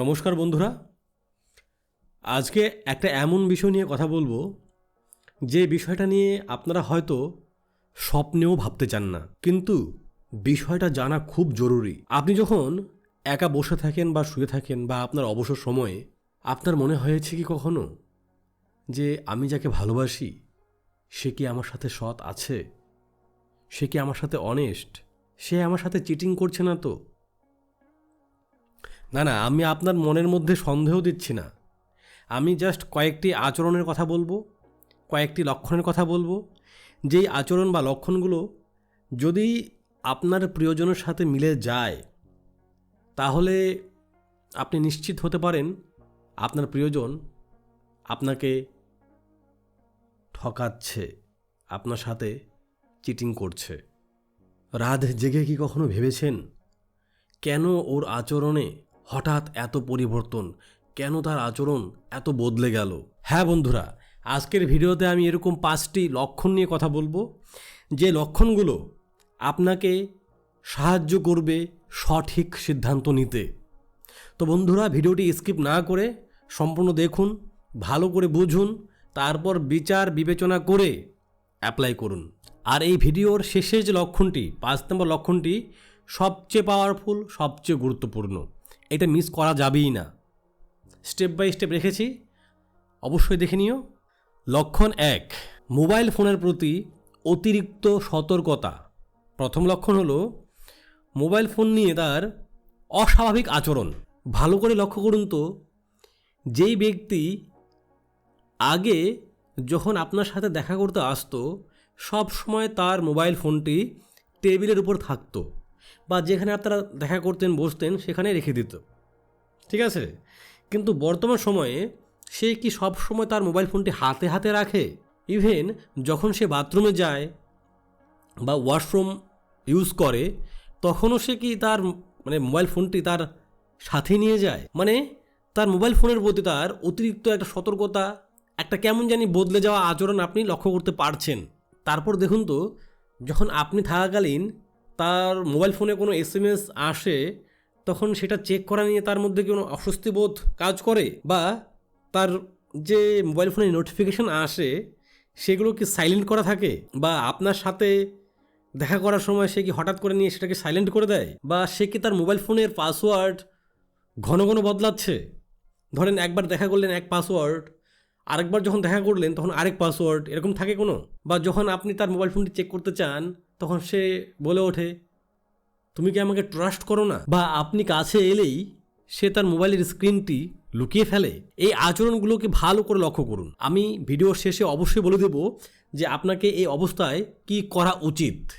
নমস্কার বন্ধুরা। আজকে একটা এমন বিষয় নিয়ে কথা বলব, যে বিষয়টা নিয়ে আপনারা হয়তো স্বপ্নেও ভাবতে চান না, কিন্তু বিষয়টা জানা খুব জরুরি। আপনি যখন একা বসে থাকেন বা শুয়ে থাকেন বা আপনার অবসর সময়ে, আপনার মনে হয়েছে কি কখনো? যে আমি যাকে ভালোবাসি, সে কি আমার সাথে সৎ আছে? সে কি আমার সাথে অনেস্ট সে আমার সাথে চিটিং করছে না তো? না না, আমি আপনার মনের মধ্যে সন্দেহ দিচ্ছি না। আমি জাস্ট কয়েকটি আচরণের কথা বলব, কয়েকটি লক্ষণের কথা বলব। যেই আচরণ বা লক্ষণগুলো যদি আপনার প্রিয়জনের সাথে মিলে যায়, তাহলে আপনি নিশ্চিত হতে পারেন আপনার প্রিয়জন আপনাকে ঠকাচ্ছে, আপনার সাথে চিটিং করছে। রাত জেগে কি কখনো ভেবেছেন? কেন ওর আচরণে হঠাৎ এত পরিবর্তন, কেন তার আচরণ এত বদলে গেল? হ্যাঁ বন্ধুরা, আজকের ভিডিওতে আমি এরকম পাঁচটি লক্ষণ নিয়ে কথা বলব। যে লক্ষণগুলো আপনাকে সাহায্য করবে সঠিক সিদ্ধান্ত নিতে। তো বন্ধুরা, ভিডিওটি স্কিপ না করে সম্পূর্ণ দেখুন, ভালো করে বুঝুন, তারপর বিচার বিবেচনা করে অ্যাপ্লাই করুন। আর এই ভিডিওর শেষের যে লক্ষণটি, পাঁচ নম্বর লক্ষণটি সবচেয়ে পাওয়ারফুল সবচেয়ে গুরুত্বপূর্ণ। এটা মিস করা যাবেই না। স্টেপ বাই স্টেপ রেখেছি। অবশ্যই দেখে নিও। লক্ষণ এক মোবাইল ফোনের প্রতি অতিরিক্ত সতর্কতা। প্রথম লক্ষণ হলো মোবাইল ফোন নিয়ে তার অস্বাভাবিক আচরণ। ভালো করে লক্ষ্য করুন তো, যেই ব্যক্তি আগে যখন আপনার সাথে দেখা করতে আসতো সব সময় তার মোবাইল ফোনটি টেবিলের উপর থাকতো। বা যেখানে আপনারা দেখা করতেন, বসতেন সেখানে রেখে দিত। ঠিক আছে? কিন্তু বর্তমান সময়ে সে কি সব সময় তার মোবাইল ফোনটি হাতে হাতে রাখে? ইভেন যখন সে বাথরুমে যায় বা ওয়াশরুম ইউজ করে, তখনও সে কি তার মানে মোবাইল ফোনটি তার সাথে নিয়ে যায়? মানে তার মোবাইল ফোনের প্রতি তার অতিরিক্ত একটা সতর্কতা, একটা কেমন জানি বদলে যাওয়া আচরণ আপনি লক্ষ্য করতে পারছেন। তারপর দেখুন তো, যখন আপনি থাকাকালীন তার মোবাইল ফোনে কোনো এস এম এস আসে, তখন সেটা চেক করা নিয়ে তার মধ্যে কোনো অস্বস্তি বোধ কাজ করে? বা তার যে মোবাইল ফোনে নোটিফিকেশান আসে, সেগুলো কি সাইলেন্ট করা থাকে? বা আপনার সাথে দেখা করার সময় সে কি হঠাৎ করে নিয়ে সেটাকে সাইলেন্ট করে দেয়? বা সে কি তার মোবাইল ফোনের পাসওয়ার্ড ঘন ঘন বদলাচ্ছে? ধরেন একবার দেখা করলেন এক পাসওয়ার্ড আরেকবার যখন দেখা করলেন তখন আরেক পাসওয়ার্ড এরকম থাকে কোনো? বা যখন আপনি তার মোবাইল ফোনটি চেক করতে চান তখন সে বলে ওঠে, তুমি কি আমাকে ট্রাস্ট করো না? বা, আপনি কাছে এলেই সে তার মোবাইলের স্ক্রিনটি লুকিয়ে ফেলে। এই আচরণগুলোকে ভালো করে লক্ষ্য করুন। আমি ভিডিওর শেষে অবশ্যই বলে দেব যে, আপনাকে এই অবস্থায় কি করা উচিত?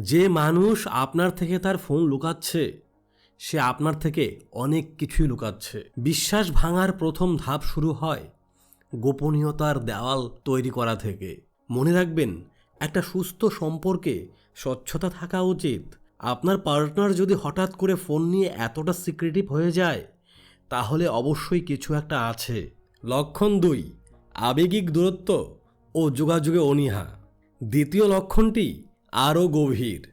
যে মানুষ আপনার থেকে তার ফোন লুকাচ্ছে, সে আপনার থেকে অনেক কিছুই লুকাচ্ছে। বিশ্বাস ভাঙার প্রথম ধাপ শুরু হয় গোপনীয়তার দেওয়াল তৈরি করা থেকে। মনে রাখবেন, একটা সুস্থ সম্পর্কে স্বচ্ছতা থাকা উচিত। আপনার পার্টনার যদি হঠাৎ করে ফোন নিয়ে এতটা সিক্রেটিভ হয়ে যায়, তাহলে অবশ্যই কিছু একটা আছে। লক্ষণ দুই, আবেগিক দূরত্ব ও যোগাযোগে অনীহা। দ্বিতীয় লক্ষণটি, আরও গভীর।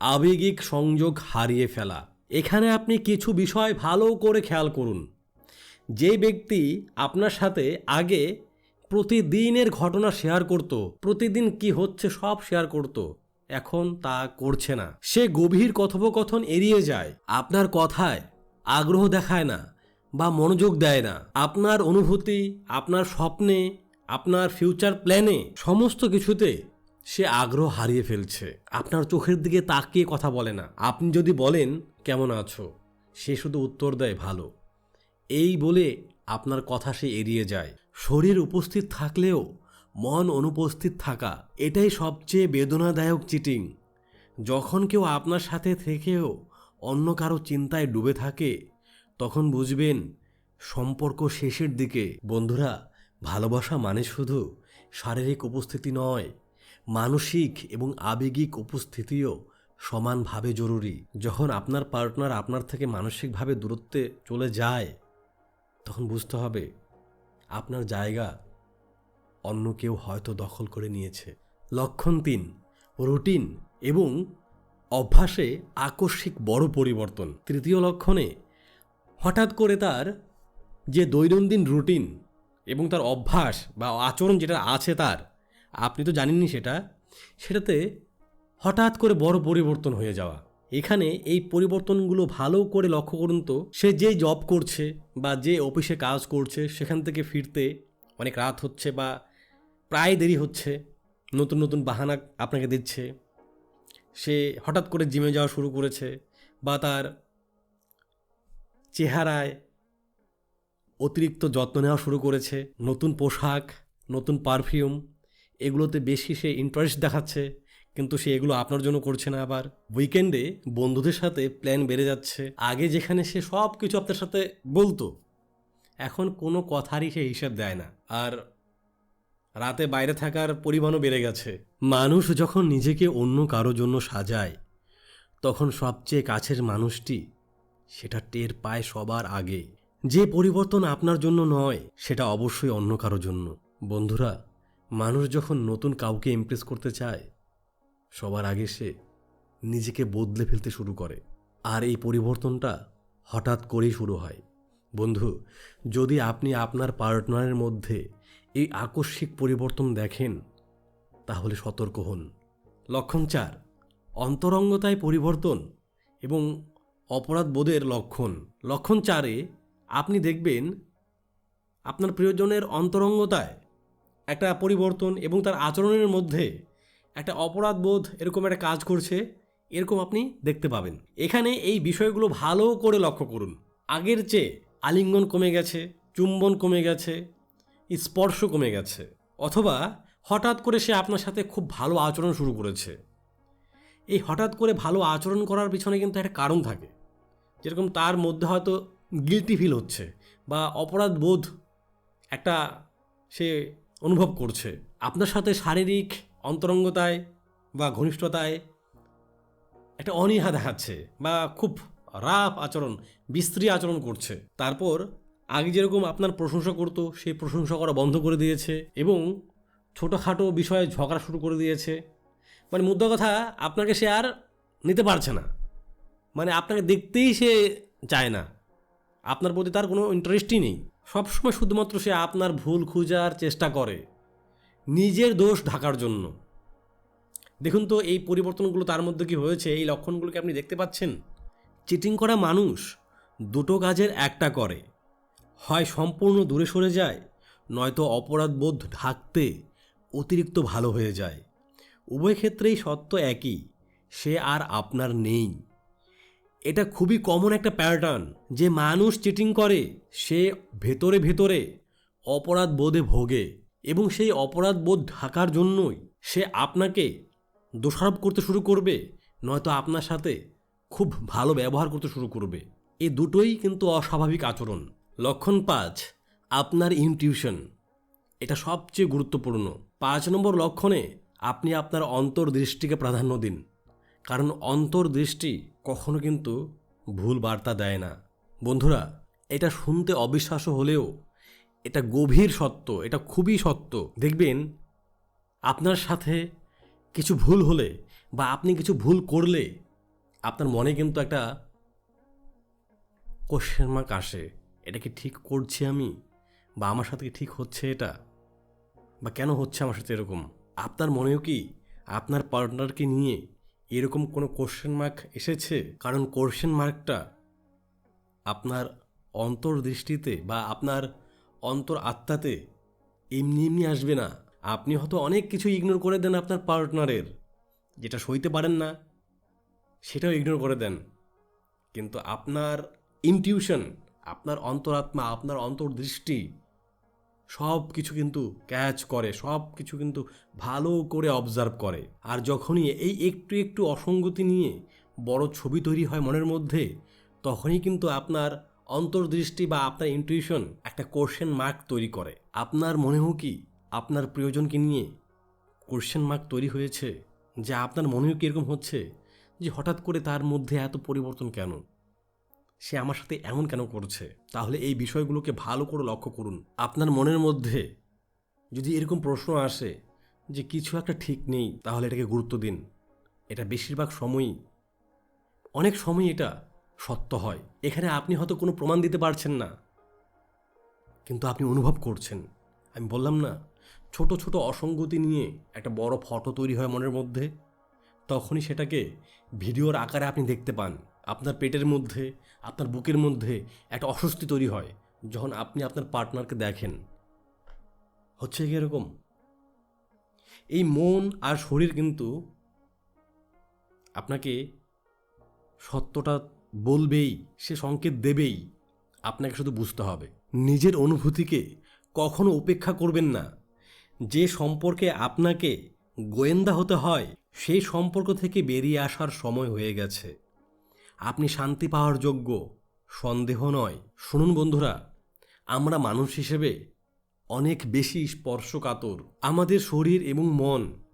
আবেগিক সংযোগ হারিয়ে ফেলা। এখানে আপনি কিছু বিষয় ভালো করে খেয়াল করুন। যে ব্যক্তি আপনার সাথে আগে প্রতিদিনের ঘটনা শেয়ার করত, প্রতিদিন কি হচ্ছে সব শেয়ার করত এখন তা করছে না। সে গভীর কথোপকথন এড়িয়ে যায়। আপনার কথায় আগ্রহ দেখায় না বা মনোযোগ দেয় না। আপনার অনুভূতি, আপনার স্বপ্নে, আপনার ফিউচার প্ল্যানে সমস্ত কিছুতে সে আগ্রহ হারিয়ে ফেলছে। আপনার চোখের দিকে তাকিয়ে কথা বলে না। আপনি যদি বলেন, কেমন আছো? সে শুধু উত্তর দেয়, ভালো। এই বলে আপনার কথা সে এড়িয়ে যায়। শরীর উপস্থিত থাকলেও মন অনুপস্থিত থাকা, এটাই সবচেয়ে বেদনাদায়ক চিটিং। যখন কেউ আপনার সাথে থেকেও অন্য কারও চিন্তায় ডুবে থাকে, তখন বুঝবেন সম্পর্ক শেষের দিকে। বন্ধুরা, ভালোবাসা মানে শুধু শারীরিক উপস্থিতি নয়, মানসিক এবং আবেগিক উপস্থিতিও সমানভাবে জরুরি। যখন আপনার পার্টনার আপনার থেকে মানসিকভাবে দূরত্বে চলে যায়, তখন বুঝতে হবে আপনার জায়গা অন্য কেউ হয়তো দখল করে নিয়েছে। লক্ষণ তিন, রুটিন এবং অভ্যাসে আকস্মিক বড় পরিবর্তন। তৃতীয় লক্ষণে, হঠাৎ করে তার যে দৈনন্দিন রুটিন এবং তার অভ্যাস বা আচরণ যেটা আছে তার, আপনি তো জানেননি সেটা, সেটাতে হঠাৎ করে বড় পরিবর্তন হয়ে যাওয়া। এখানে এই পরিবর্তনগুলো ভালো করে লক্ষ্য করুন তো। সে যে জব করছে বা যে অফিসে কাজ করছে, সেখান থেকে ফিরতে অনেক রাত হচ্ছে বা প্রায় দেরি হচ্ছে। নতুন নতুন বাহানা আপনাকে দিচ্ছে। সে হঠাৎ করে জিমে যাওয়া শুরু করেছে বা তার চেহারায় অতিরিক্ত যত্ন নেওয়া শুরু করেছে। নতুন পোশাক, নতুন পারফিউম এগুলোতে বেশি সে ইন্টারেস্ট দেখাচ্ছে। কিন্তু সে এগুলো আপনার জন্য করছে না। আবার উইকেন্ডে বন্ধুদের সাথে প্ল্যান বেড়ে যাচ্ছে। আগে যেখানে সে সব কিছু আপনার সাথে বলতো, এখন কোনো কথারই সে হিসাব দেয় না। আর রাতে বাইরে থাকার পরিমাণও বেড়ে গেছে। মানুষ যখন নিজেকে অন্য কারও জন্য সাজায়, তখন সবচেয়ে কাছের মানুষটি সেটা টের পায় সবার আগে। যে পরিবর্তন আপনার জন্য নয়, সেটা অবশ্যই অন্য কারও জন্য। বন্ধুরা, মানুষ যখন নতুন কাউকে ইমপ্রেস করতে চায়, সবার আগে সে নিজেকে বদলে ফেলতে শুরু করে। আর এই পরিবর্তনটা হঠাৎ করেই শুরু হয়। বন্ধু, যদি আপনি আপনার পার্টনারের মধ্যে এই আকস্মিক পরিবর্তন দেখেন, তাহলে সতর্ক হন। লক্ষণ চার, অন্তরঙ্গতায় পরিবর্তন এবং অপরাধ বোধের লক্ষণ। লক্ষণ চারে আপনি দেখবেন আপনার প্রিয়জনের অন্তরঙ্গতায় একটা পরিবর্তন এবং তার আচরণের মধ্যে একটা অপরাধ বোধ এরকম একটা কাজ করছে, এরকম আপনি দেখতে পাবেন। এখানে এই বিষয়গুলো ভালো করে লক্ষ্য করুন। আগের চেয়ে আলিঙ্গন কমে গেছে, চুম্বন কমে গেছে স্পর্শ কমে গেছে, অথবা হঠাৎ করে সে আপনার সাথে খুব ভালো আচরণ শুরু করেছে। এই হঠাৎ করে ভালো আচরণ করার পিছনে কিন্তু একটা কারণ থাকে। যেরকম তার মধ্যে হয়তো গিলটি ফিল হচ্ছে বা অপরাধ বোধ একটা সে অনুভব করছে। আপনার সাথে শারীরিক অন্তরঙ্গতায় বা ঘনিষ্ঠতায় একটা অনীহা দেখাচ্ছে বা খুব রাফ আচরণ বিস্ত্রী আচরণ করছে। তারপর আগে যেরকম আপনার প্রশংসা করতো, সেই প্রশংসা করা বন্ধ করে দিয়েছে এবং ছোটোখাটো বিষয়ে ঝগড়া শুরু করে দিয়েছে। মানে মুদ্রা কথা, আপনাকে সে আর নিতে পারছে না। মানে আপনাকে দেখতেই সে চায় না। আপনার প্রতি তার কোনো ইন্টারেস্টই নেই। সবসময় শুধুমাত্র সে আপনার ভুল খোঁজার চেষ্টা করে। নিজের দোষ ঢাকার জন্য। দেখুন তো, এই পরিবর্তনগুলো তার মধ্যে কি হয়েছে? এই লক্ষণগুলোকে আপনি দেখতে পাচ্ছেন? চিটিং করা মানুষ দুটো কাজের একটা করে। হয় সম্পূর্ণ দূরে সরে যায়, নয়তো অপরাধবোধ ঢাকতে অতিরিক্ত ভালো হয়ে যায়। উভয় ক্ষেত্রেই সত্য একই, সে আর আপনার নেই। এটা খুবই কমন একটা প্যাটার্ন যে মানুষ চিটিং করে, সে ভেতরে ভেতরে অপরাধ বোধে ভোগে এবং সেই অপরাধ বোধ ঢাকার জন্যই সে আপনাকে দোষারোপ করতে শুরু করবে, নয়তো আপনার সাথে খুব ভালো ব্যবহার করতে শুরু করবে। এ দুটোই কিন্তু অস্বাভাবিক আচরণ। লক্ষণ পাঁচ, আপনার ইনটিউশন এটা সবচেয়ে গুরুত্বপূর্ণ। পাঁচ নম্বর লক্ষণে আপনি আপনার অন্তর্দৃষ্টিকে প্রাধান্য দিন। কারণ অন্তর্দৃষ্টি কখনো কিন্তু ভুল বার্তা দেয় না। বন্ধুরা, এটা শুনতে অবিশ্বাস্য হলেও এটা গভীর সত্য, এটা খুবই সত্য। দেখবেন, আপনার সাথে কিছু ভুল হলে বা আপনি কিছু ভুল করলে আপনার মনে কিন্তু একটা কোশ্চেন মার্ক আসে। এটা কি ঠিক করছি আমি? বা আমার সাথে ঠিক হচ্ছে এটা? বা কেন হচ্ছে আমার সাথে এরকম? আপনার মনেও কি আপনার পার্টনারকে নিয়ে এরকম কোনো কোশ্চেন মার্ক এসেছে? কারণ কোশ্চেন মার্কটা আপনার অন্তর্দৃষ্টিতে বা আপনার অন্তর আত্মাতে এমনি এমনি আসবে না। আপনি হয়তো অনেক কিছু ইগনোর করে দেন আপনার পার্টনারের। যেটা সইতে পারেন না, সেটাও ইগনোর করে দেন। কিন্তু আপনার ইনটিউশন আপনার অন্তরাত্মা, আপনার অন্তর্দৃষ্টি সব কিছু কিন্তু ক্যাচ করে সব কিছু কিন্তু ভালো করে অবজার্ভ করে। আর যখনই এই একটু একটু অসঙ্গতি নিয়ে বড় ছবি তৈরি হয় মনের মধ্যে, তখনই কিন্তু আপনার অন্তর্দৃষ্টি বা আপনার ইনটিউশন একটা কোশ্চেন মার্ক তৈরি করে। আপনার মনে মনেও কি আপনার প্রিয়জনকে নিয়ে কোশ্চেন মার্ক তৈরি হয়েছে? যে আপনার মনেও কি এরকম হচ্ছে? যে হঠাৎ করে তার মধ্যে এত পরিবর্তন কেন? সে আমার সাথে এমন কেন করছে? তাহলে এই বিষয়গুলোকে ভালো করে লক্ষ্য করুন। আপনার মনের মধ্যে যদি এরকম প্রশ্ন আসে যে কিছু একটা ঠিক নেই, তাহলে এটাকে গুরুত্ব দিন। এটা বেশিরভাগ সময়ই, অনেক সময় এটা সত্য হয়। এখানে আপনি হয়তো কোনো প্রমাণ দিতে পারছেন না, কিন্তু আপনি অনুভব করছেন। আমি বললাম না, ছোট ছোট অসঙ্গতি নিয়ে একটা বড় ফটো তৈরি হয় মনের মধ্যে, তখনই সেটাকে ভিডিওর আকারে আপনি দেখতে পান। আপনার পেটের মধ্যে, আপনার বুকের মধ্যে একটা অস্বস্তি তৈরি হয় যখন আপনি আপনার পার্টনারকে দেখেন। হচ্ছে কি এরকম? এই মন আর শরীর কিন্তু আপনাকে সত্যটা বলবেই, সে সংকেত দেবেই, আপনাকে শুধু বুঝতে হবে। নিজের অনুভূতিকে কখনো উপেক্ষা করবেন না। যে সম্পর্কে আপনাকে গোয়েন্দা হতে হয় সেই সম্পর্ক থেকে বেরিয়ে আসার সময় হয়ে গেছে। আপনি শান্তি পাওয়ার যোগ্য। সন্দেহ নয়। শুনুন বন্ধুরা, আমরা মানুষ হিসেবে অনেক বেশি স্পর্শকাতর। আমাদের শরীর এবং মন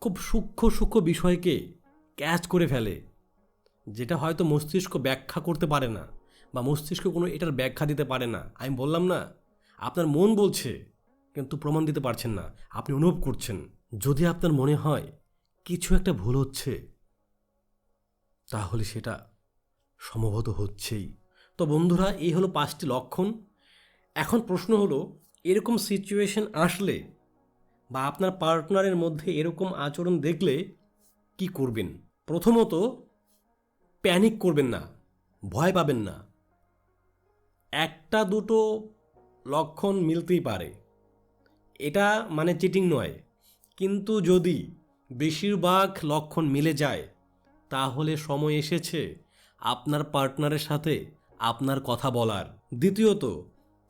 খুব সূক্ষ্ম সূক্ষ্ম বিষয়কে ক্যাচ করে ফেলে, যেটা হয়তো মস্তিষ্ক ব্যাখ্যা করতে পারে না বা মস্তিষ্ক কোনো এটার ব্যাখ্যা দিতে পারে না। আমি বললাম না, আপনার মন বলছে, কিন্তু প্রমাণ দিতে পারছেন না। আপনি অনুভব করছেন। যদি আপনার মনে হয়, কিছু একটা ভুল হচ্ছে তাহলে সেটা সম্ভবত হচ্ছেই। তো বন্ধুরা, এই হলো পাঁচটি লক্ষণ। এখন প্রশ্ন হলো, এরকম সিচুয়েশন আসলে বা আপনার পার্টনারের মধ্যে এরকম আচরণ দেখলে কি করবেন? প্রথমত প্যানিক করবেন না, ভয় পাবেন না। একটা দুটো লক্ষণ মিলতেই পারে। এটা মানে চিটিং নয়। কিন্তু যদি বেশিরভাগ লক্ষণ মিলে যায় তাহলে সময় এসেছে। আপনার পার্টনারের সাথে আপনার কথা বলার। দ্বিতীয়ত,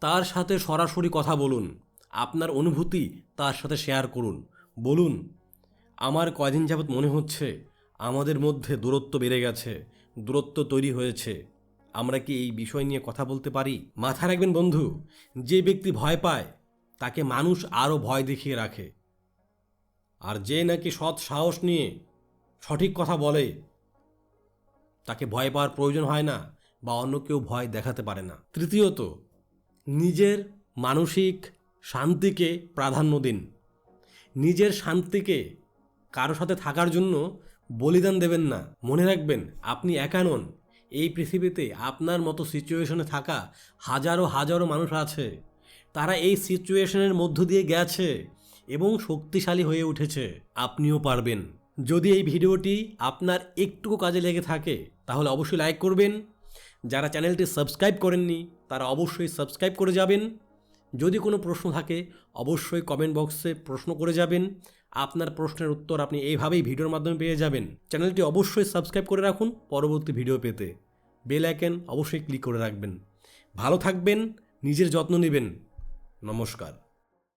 তার সাথে সরাসরি কথা বলুন। আপনার অনুভূতি তার সাথে শেয়ার করুন। বলুন, আমার কয়দিন যাবৎ মনে হচ্ছে আমাদের মধ্যে দূরত্ব বেড়ে গেছে, দূরত্ব তৈরি হয়েছে। আমরা কি এই বিষয় নিয়ে কথা বলতে পারি? মাথা রাখবেন বন্ধু, যে ব্যক্তি ভয় পায়, তাকে মানুষ আরও ভয় দেখিয়ে রাখে। আর যে নাকি সৎ সাহস নিয়ে সঠিক কথা বলে তাকে ভয় পাওয়ার প্রয়োজন হয় না বা অন্য কেউ ভয় দেখাতে পারে না। তৃতীয়ত, নিজের মানসিক শান্তিকে প্রাধান্য দিন। নিজের শান্তিকে কারও সাথে থাকার জন্য বলিদান দেবেন না। মনে রাখবেন, আপনি একা নন। এই পৃথিবীতে আপনার মতো সিচুয়েশনে থাকা হাজারো হাজারো মানুষ আছে। তারা এই সিচুয়েশনের মধ্য দিয়ে গেছে এবং শক্তিশালী হয়ে উঠেছে। আপনিও পারবেন। যদি এই ভিডিওটি আপনার একটুকু কাজে লেগে থাকে, তাহলে অবশ্যই লাইক করবেন। যারা চ্যানেলটি সাবস্ক্রাইব করেননি, তারা অবশ্যই সাবস্ক্রাইব করে যাবেন। যদি কোনো প্রশ্ন থাকে, অবশ্যই কমেন্ট বক্সে প্রশ্ন করে যাবেন। আপনার প্রশ্নের উত্তর আপনি এইভাবেই ভিডিওর মাধ্যমে পেয়ে যাবেন। চ্যানেলটি অবশ্যই সাবস্ক্রাইব করে রাখুন পরবর্তী ভিডিও পেতে। বেল আইকন অবশ্যই ক্লিক করে রাখবেন। ভালো থাকবেন, নিজের যত্ন নেবেন। নমস্কার।